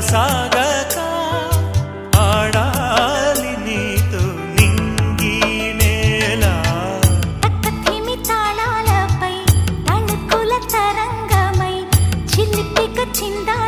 కొనసాగక ఆడాలి నీతో నింగి నేల. తక్కిమి తరంగమై చిల్లిపిక చిందా